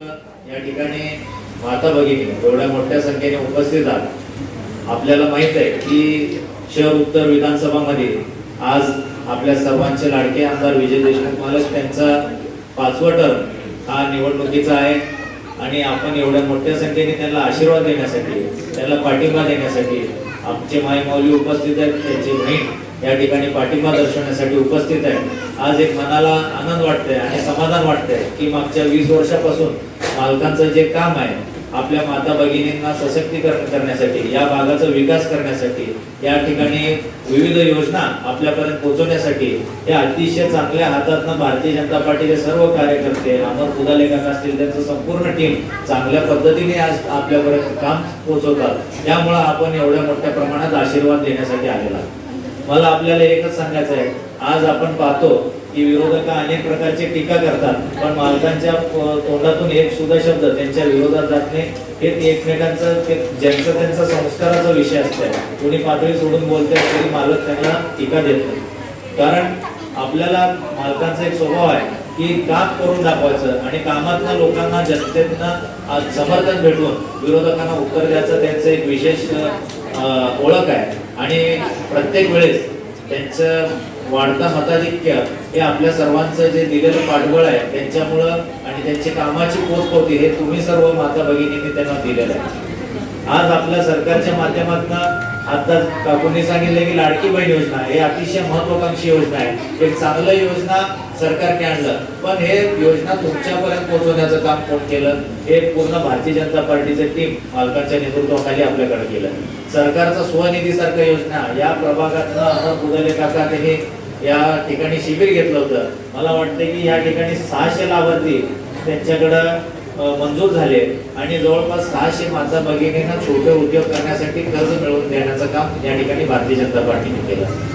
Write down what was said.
या ठिकाणी माता भगिनी एवढ्या मोठ्या संख्येने उपस्थित आहात आपल्याला माहीत आहे की शहर उत्तर विधानसभामध्ये आज आपल्या सर्वांचे लाडके आमदार विजय देशमुख महाराज त्यांचा पाचवा टर्म हा निवडणुकीचा आहे. आणि आपण एवढ्या मोठ्या संख्येने त्यांना आशीर्वाद देण्यासाठी त्यांना पाठिंबा देण्यासाठी आमचे माई माऊली उपस्थित आहेत त्यांची बहीण या ठिकाणी पाठिंबा दर्शवण्यासाठी उपस्थित आहे. आज एक मनाला आनंद वाटतंय आणि समाधान वाटतंय की मागच्या वीस वर्षापासून मालकांचं जे काम आहे आपल्या माता भगिनींना सशक्तीकरण करण्यासाठी या भागाचा विकास करण्यासाठी या ठिकाणी विविध योजना आपल्यापर्यंत पोहोचवण्यासाठी या अतिशय चांगल्या हातातनं भारतीय जनता पार्टीचे सर्व कार्यकर्ते अमर पुदाले असतील त्यांचं संपूर्ण टीम चांगल्या पद्धतीने आज आपल्यापर्यंत काम पोहोचवतात. त्यामुळं आपण एवढ्या मोठ्या प्रमाणात आशीर्वाद देण्यासाठी आलेला मला आपल्याला एकच सांगायचं आहे. आज आपण पाहतो की विरोधक अनेक प्रकारची टीका करतात पण मालकांच्या तोंडातून एक सुद्धा शब्द त्यांच्या विरोधात जात नाही हे एकमेकांचं ज्यांचं त्यांचा संस्काराचा विषय असतोय. कोणी पातळी सोडून बोलते तरी मालक त्यांना टीका देत नाही. कारण आपल्याला मालकांचा एक स्वभाव आहे की काम करून दाखवायचं आणि कामातल्या लोकांना जनतेतनं समर्थन भेटून विरोधकांना उत्तर द्यायचं त्यांचं एक विशेष ओळख आहे. आणि प्रत्येक वेळेस त्यांचं वाढता मताधिक्य हे आपल्या सर्वांचं जे दिलेलं पाठबळ आहे त्यांच्यामुळं आणि त्यांची कामाची पोचपावती हे तुम्ही सर्व माता भगिनींनी त्यांना दिलेलं आहे. आज आपल्या सरकारच्या माध्यमातून आता काकूंनी सांगितलं की लाडकी बहीण योजना हे अतिशय महत्वाकांक्षी योजना आहे. एक चांगलं योजना सरकारने आणलं. पण हे योजना तुमच्यापर्यंत पोहोचवण्याचं काम कोण केलं? हे पूर्ण भारतीय जनता पार्टीचे टीम मालकांच्या नेतृत्वाखाली आपल्याकडे केलं. सरकारचा स्वनिधी सारख्या योजना या प्रभागातनं अमर बुदले काका त्यांनी या ठिकाणी शिबिर घेतलं होतं. मला वाटतं की या ठिकाणी सहाशे लाभार्थी त्यांच्याकडं मंजूर झाले. आणि जवळपास सहाशे माता भगिनींना छोटे उद्योग करण्यासाठी कर्ज मिळवलं काम या ठिकाणी भारतीय जनता पार्टीने केलं.